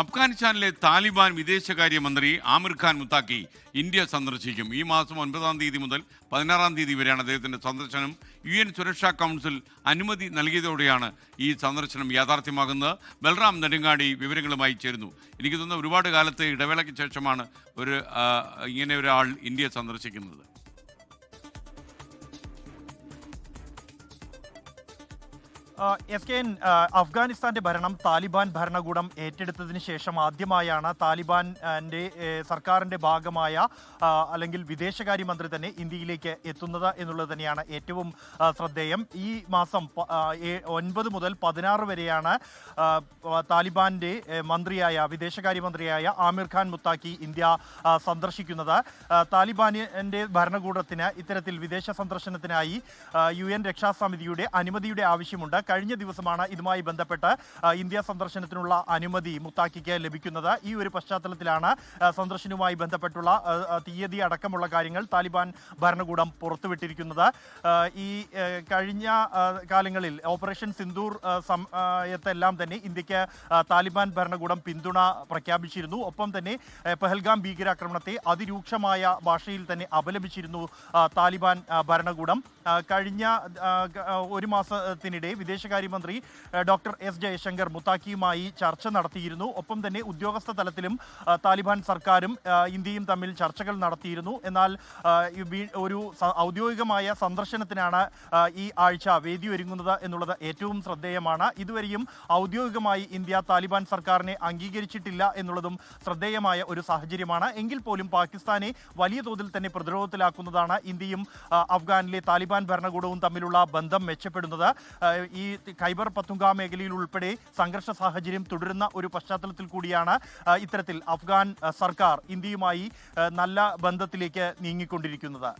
അഫ്ഗാനിസ്ഥാനിലെ താലിബാൻ വിദേശകാര്യമന്ത്രി ആമിർ ഖാൻ മുത്താക്കി ഇന്ത്യ സന്ദർശിക്കും. ഈ മാസം ഒൻപതാം തീയതി മുതൽ പതിനാറാം തീയതി വരെയാണ് അദ്ദേഹത്തിന്റെ സന്ദർശനം. യു എൻ സുരക്ഷാ കൗൺസിൽ അനുമതി നൽകിയതോടെയാണ് ഈ സന്ദർശനം യാഥാർത്ഥ്യമാകുന്നത്. ബൽറാം നെടുങ്ങാടി വിവരങ്ങളുമായി ചേരുന്നു. എനിക്ക് തോന്നുന്നു ഒരുപാട് കാലത്തെ ഇടവേളയ്ക്ക് ശേഷമാണ് ഒരു ഇങ്ങനെ ഒരാൾ ഇന്ത്യ സന്ദർശിക്കുന്നത്. എസ് കെ എൻ അഫ്ഗാനിസ്ഥാന്റെ ഭരണം താലിബാൻ ഭരണകൂടം ഏറ്റെടുത്തതിന് ശേഷം ആദ്യമായാണ് താലിബാന്റെ സർക്കാരിന്റെ ഭാഗമായ അല്ലെങ്കിൽ വിദേശകാര്യമന്ത്രി തന്നെ ഇന്ത്യയിലേക്ക് എത്തുന്നത് എന്നുള്ളത് തന്നെയാണ് ഏറ്റവും ശ്രദ്ധേയം. ഈ മാസം ഒൻപത് മുതൽ പതിനാറ് വരെയാണ് താലിബാന്റെ മന്ത്രിയായ വിദേശകാര്യമന്ത്രിയായ ആമിർ ഖാൻ മുത്താക്കി ഇന്ത്യ സന്ദർശിക്കുന്നത്. താലിബാനിന്റെ ഭരണകൂടത്തിന് ഇത്തരത്തിൽ വിദേശ സന്ദർശനത്തിനായി യു എൻ രക്ഷാസമിതിയുടെ അനുമതിയുടെ ആവശ്യമുണ്ട്. കഴിഞ്ഞ ദിവസമാണ് ഇതുമായി ബന്ധപ്പെട്ട് ഇന്ത്യ സന്ദർശനത്തിനുള്ള അനുമതി മുത്താക്കിക്ക് ലഭിക്കുന്നത്. ഈ ഒരു പശ്ചാത്തലത്തിലാണ് സന്ദർശനവുമായി ബന്ധപ്പെട്ടുള്ള തീയതി അടക്കമുള്ള കാര്യങ്ങൾ താലിബാൻ ഭരണകൂടം പുറത്തുവിട്ടിരിക്കുന്നത്. ഈ കഴിഞ്ഞ കാലങ്ങളിൽ ഓപ്പറേഷൻ സിന്ദൂർ ആ, സം- ആ, യത്തെല്ലാം തന്നെ ഇന്ത്യയ്ക്ക് താലിബാൻ ഭരണകൂടം പിന്തുണ പ്രഖ്യാപിച്ചിരുന്നു. ഒപ്പം തന്നെ പെഹൽഗാം ഭീകരാക്രമണത്തെ അതിരൂക്ഷമായ ഭാഷയിൽ തന്നെ അപലപിച്ചിരുന്നു താലിബാൻ ഭരണകൂടം. കഴിഞ്ഞ ഒരു മാസത്തിനിടെ വിദേശകാര്യമന്ത്രി മന്ത്രി ഡോക്ടർ എസ് ജയശങ്കർ മുത്താക്കിയുമായി ചർച്ച നടത്തിയിരുന്നു. ഒപ്പം തന്നെ ഉദ്യോഗസ്ഥ തലത്തിലും താലിബാൻ സർക്കാരും ഇന്ത്യയും തമ്മിൽ ചർച്ചകൾ നടത്തിയിരുന്നു. എന്നാൽ ഈ ഒരു ഔദ്യോഗികമായ സന്ദർശനത്തിനാണ് ഈ ആഴ്ച വേദി ഒരുങ്ങുന്നത് എന്നുള്ളത് ഏറ്റവും ശ്രദ്ധേയമാണ്. ഇതുവരെയും ഔദ്യോഗികമായി ഇന്ത്യ താലിബാൻ സർക്കാരിനെ അംഗീകരിച്ചിട്ടില്ല എന്നുള്ളതും ശ്രദ്ധേയമായ ഒരു സാഹചര്യമാണ്. എങ്കിൽ പോലും പാകിസ്ഥാനെ വലിയ തോതിൽ തന്നെ പ്രതിരോധത്തിലാക്കുന്നതാണ് ഇന്ത്യയും അഫ്ഗാനിലെ താലിബാൻ ഭരണകൂടവും തമ്മിലുള്ള ബന്ധം മെച്ചപ്പെടുന്നത്. ആ, ഈ ഖൈബർ പത്തുങ്ക മേഖലയിൽ ഉൾപ്പെടെ സംഘർഷ സാഹചര്യം തുടരുന്ന ഒരു പശ്ചാത്തലത്തിൽ കൂടിയാണ് ഇത്തരത്തിൽ അഫ്ഗാൻ സർക്കാർ ഇന്ത്യയുമായി നല്ല ബന്ധത്തിലേക്ക് നീങ്ങിക്കൊണ്ടിരിക്കുന്നത്.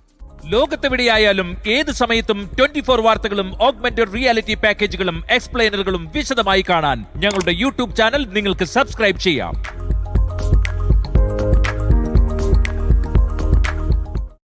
ലോകത്തെവിടെയായാലും ഏത് സമയത്തും ട്വന്റി ഫോർ വാർത്തകളും ഓഗ്മെന്റഡ് റിയാലിറ്റി പാക്കേജുകളും എക്സ്പ്ലെയിനറുകളും വിശദമായി കാണാൻ ഞങ്ങളുടെ യൂട്യൂബ് ചാനൽ നിങ്ങൾക്ക് സബ്സ്ക്രൈബ് ചെയ്യാം.